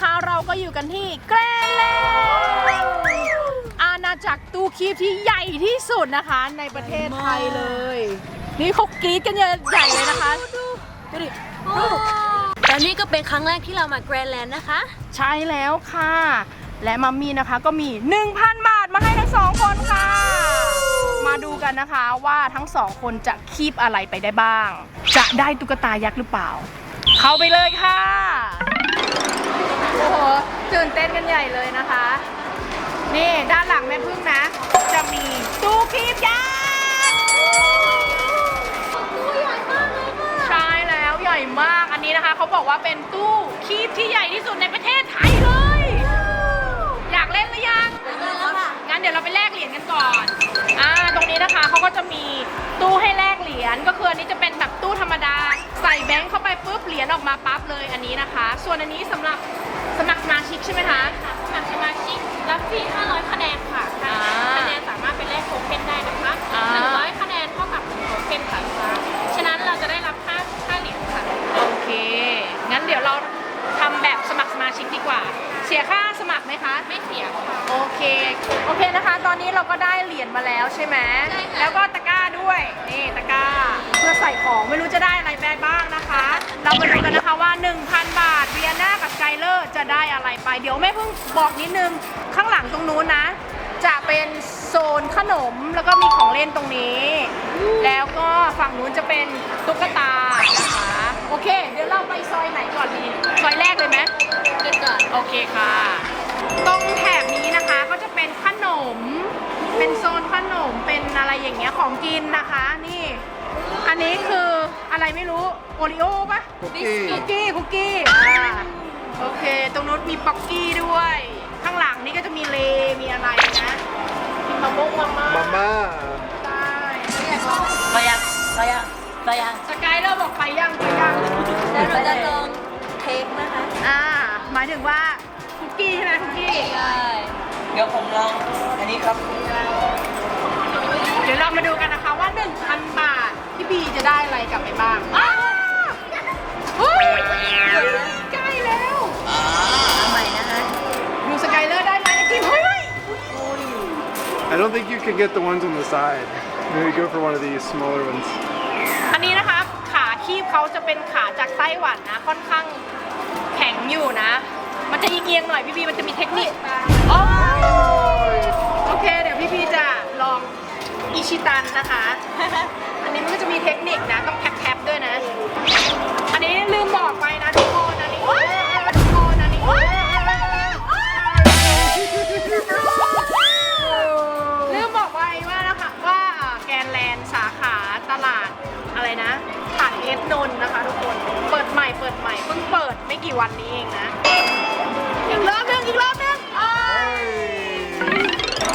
นะคะ เราก็อยู่กันที่แกรนด์แลนด์อาณาจักรตู้คีบที่ใหญ่ที่สุดนะคะ ในประเทศไทยเลย นี่เขากรี๊ดกันใหญ่เลยนะคะดูดิแต่นี่ก็เป็นครั้งแรกที่เรามาแกรนด์แลนด์นะคะ ใช่แล้วค่ะ และมัมมี่นะคะก็มี 1,000 บาทมาให้ทั้งสองคนค่ะ มาดูกันนะคะว่าทั้งสองคนจะคีบอะไรไปได้บ้าง จะได้ตุ๊กตายักษ์หรือเปล่า เข้าไปเลยค่ะโอ้โหตื่นเต้นกันใหญ่เลยนะคะ นี่ด้านหลังแม่พึ่งนะ จะมีตู้คีบยักษ์ใช่แล้วใหญ่มากอันนี้นะคะเขาบอกว่าเป็นตู้คีบที่ใหญ่ที่สุดในประเทศไทยเลย อยากเล่นหรือยังงั้นเดี๋ยวเราไปแลกเหรียญกันก่อน อ่า ตรงนี้นะคะเขาก็จะมีตู้ให้แลกเหรียญ ก็คืออันนี้จะเป็นแบบตู้ธรรมดา ใส่แบงค์เข้าไปปุ๊บเหรียญออกมาปั๊บเลยอันนี้นะคะ ส่วนอันนี้สำหรับ สมัครสมาชิกใช่ไหมคะสมัครสมาชิกรับฟรี500คะแนนค่ะอ่าคะ นนะคะว่า 1,000 บาทเวียนากับสกายเลอร์จะได้อะไรไป เดี๋ยวแม่เพิ่งบอกนิดนึง ข้างหลังตรงนู้นนะ จะเป็นโซนขนมแล้วก็มีของเล่นตรงนี้ แล้วก็ฝั่งนู้นจะเป็นตุ๊กตานะคะโอเค เดี๋ยวเราไปซอยไหนก่อนดีซอยแรกเลยไหมเกิดก่อนโอเคค่ะ ตรงแถบนี้นะคะก็จะเป็นขนม เป็นโซนขนมเป็นอะไรอย่างเงี้ยของกินนะคะ นี่ อันนี้คือ อะไรไม่รู้โอริโอปะคุกกี้ คุกกี้คุกกี้อ่าโอเค ตรงนู้นมีป๊อกกี้ด้วย ข้างหลังนี่ก็จะมีเลมีอะไรนะมีมะม่วงมาม่ามาม่าได้ไปยังไปยังไปยังสกายเลอร์บอกไปยังไปยังแล้วเราจะลองเค้กนะคะอ่าหมายถึงว่าคุกกี้ใช่ไหมคุกกี้ใช่เดี๋ยวผมลอง อันนี้ครับ เดี๋ยวเรามาดูกันนะคะว่า 1,000 บาท พี่บีจะได้อะไรกลับไปบ้างอ้าวเฮ้ยใกล้แล้วใหม่นะคะ ดูสกายเลอร์ได้ไหมไอติมเฮ้ย I don't think you can get the ones on the side. Maybe go for one of these smaller ones. อันนี้นะคะขาคีบเขาจะเป็นขาจากไต้หวันนะ ค่อนข้างแข็งอยู่นะ มันจะเอียงๆหน่อยพี่บีมันจะมีเทคนิคโอ้ยโอเค เดี๋ยวพี่บีจะลองอิชิตันนะคะ อันนี้มันก็จะมีเทคนิคนะต้องแคปๆด้วยนะ อันนี้ลืมบอกไปนะทุกคนอันนี้ทุกคนอันนี้ลืมบอกไปว่านะคะว่าอ่าแกนแลนด์สาขาตลาดอะไรนะผ่านเอฟนนท์นะคะทุกคนเปิดใหม่เปิดใหม่เพิ่งเปิดไม่กี่วันนี้เองนะอีกรอบหนึงอีกรอบหนึงอ้าย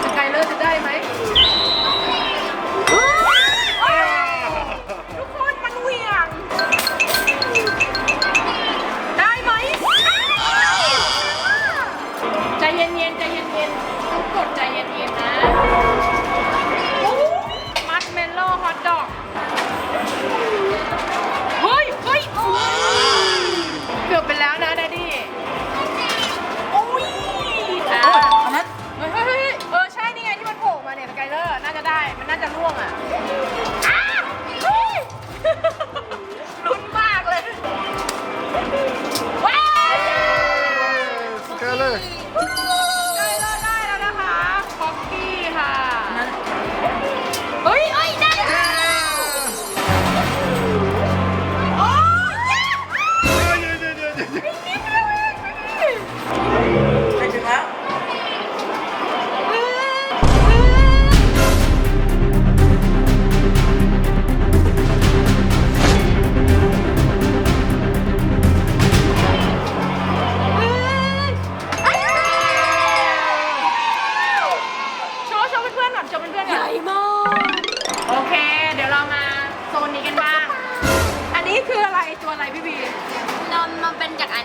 สกายเลอร์จะได้ไหม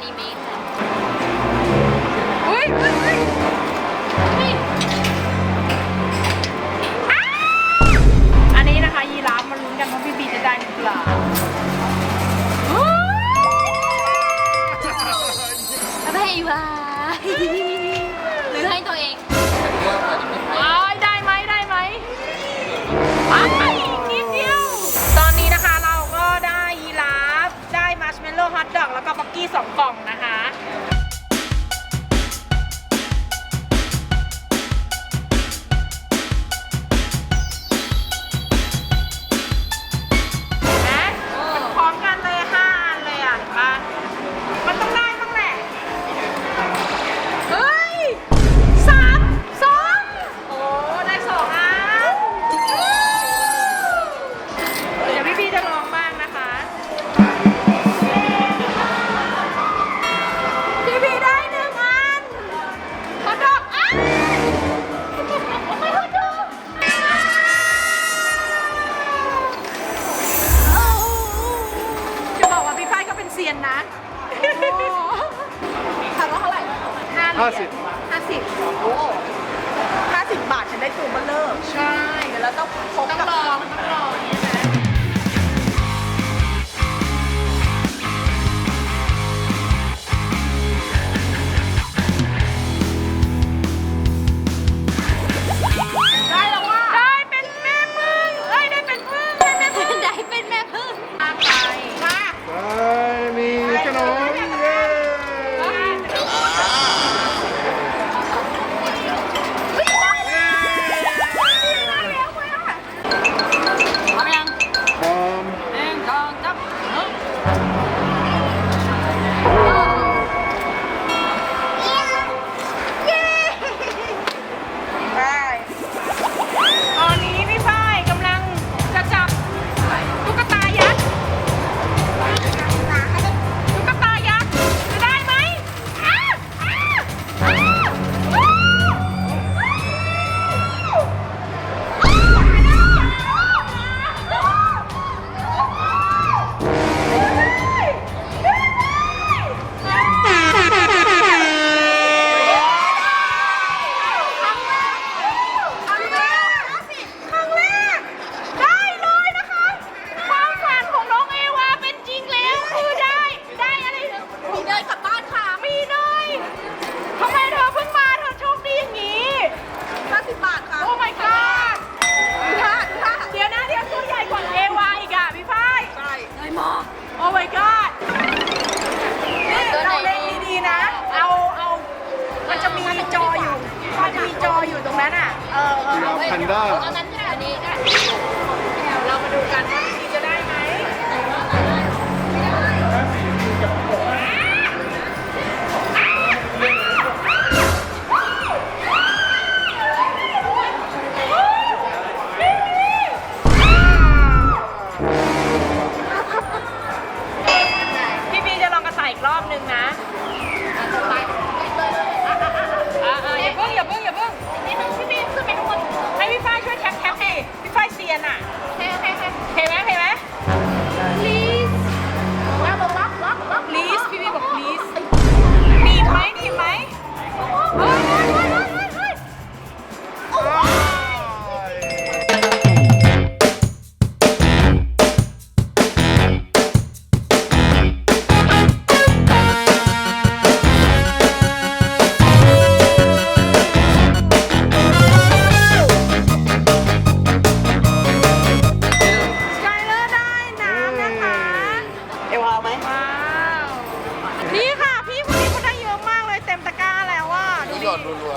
นจากอนิเมะค่ะอุ้ยเฮ้ยเฮ้ยนี่อ้าวอันนี้นะคะยีราฟมาลุ้นกันว่าพี่บีจะได้หรือเปล่าอุ๊ยเอาไปให้อีวาม สองกล่องนะคะ ได้ อันนั้น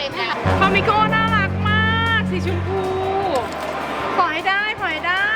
เป็นนะคะ ฟามิโก้น่ารักมาก สีชมพู ขอให้ได้ ขอให้ได้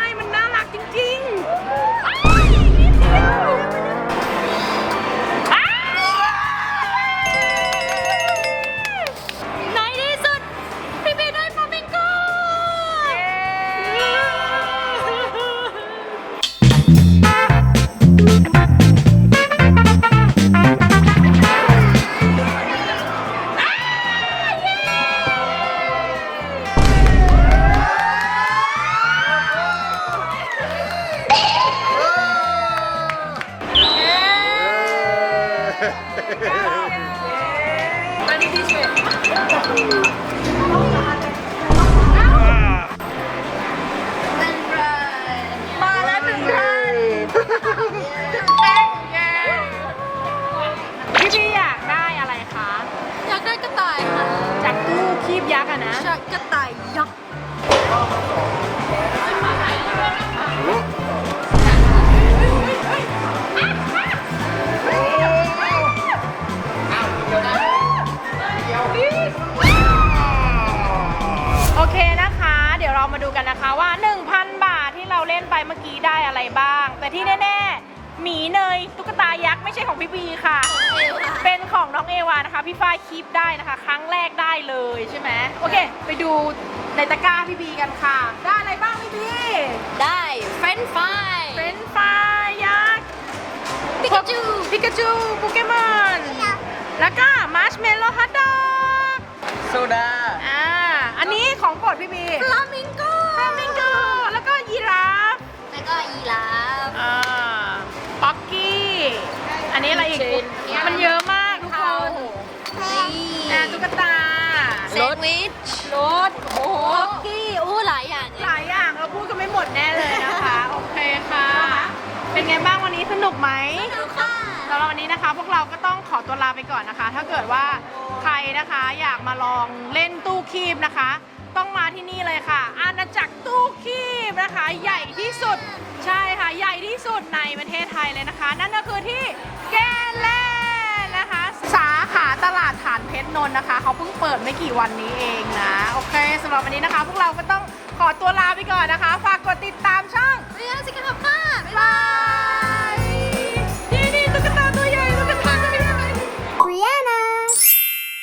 มื่อกี้ได้อะไรบ้าง แต่ที่แน่ๆหมีเนยตุ๊กตายักษ์ไม่ใช่ของพี่บีค่ะ เป็นของน้องเอวานะคะ พี่ฝ้ายคีบได้นะคะ ครั้งแรกได้เลยใช่ไหมโอเค ไปดูในตะกร้าพี่บีกันค่ะ ได้อะไรบ้างพี่บีได้เฟรนฟรายเป็นไฟยักษ์ปิกาจูพิกาจูโปเกมอนแล้วก็มาร์ชเมลโล่ฮัตดอกโซดาอ่าอันนี้ของโปรดพี่บีฟลามิงโกฟลามิงโกแล้วก็ยีราฟ แล้วก็ยีราฟ อ่าป๊อกกี้ อันนี้อะไรอีกชิ้นมันเยอะมากทุกคนนี่อ่าตุ๊กตา แซนด์วิชรถ โอ้โหฮอกกี้โอ้หลายอย่างเลยหลายอย่างเราพูดกันไม่หมดแน่เลยนะคะ โอเคค่ะ เป็นไงบ้างวันนี้สนุกไหมค่ะสำหรับวันนี้นะคะ พวกเราก็ต้องขอตัวลาไปก่อนนะคะ ถ้าเกิดว่าใครนะคะอยากมาลองเล่นตู้คีบนะคะ ต้องมาที่นี่เลยค่ะ อาณาจักรตู้คีบนะคะ ใหญ่ที่สุดใช่ค่ะใหญ่ที่ สุดในประเทศไทยเลยนะคะ นั่นก็คือที่แกลแลนนะคะ สาขาตลาดฐานเพชรนนท์นะคะ เขาเพิ่งเปิดไม่กี่วันนี้เองนะ โอเคสำหรับวันนี้นะคะ พวกเราก็ต้องขอตัวลาไปก่อนนะคะ ฝากกดติดตามช่องเรียนสิกับค่ะบ๊ายบาย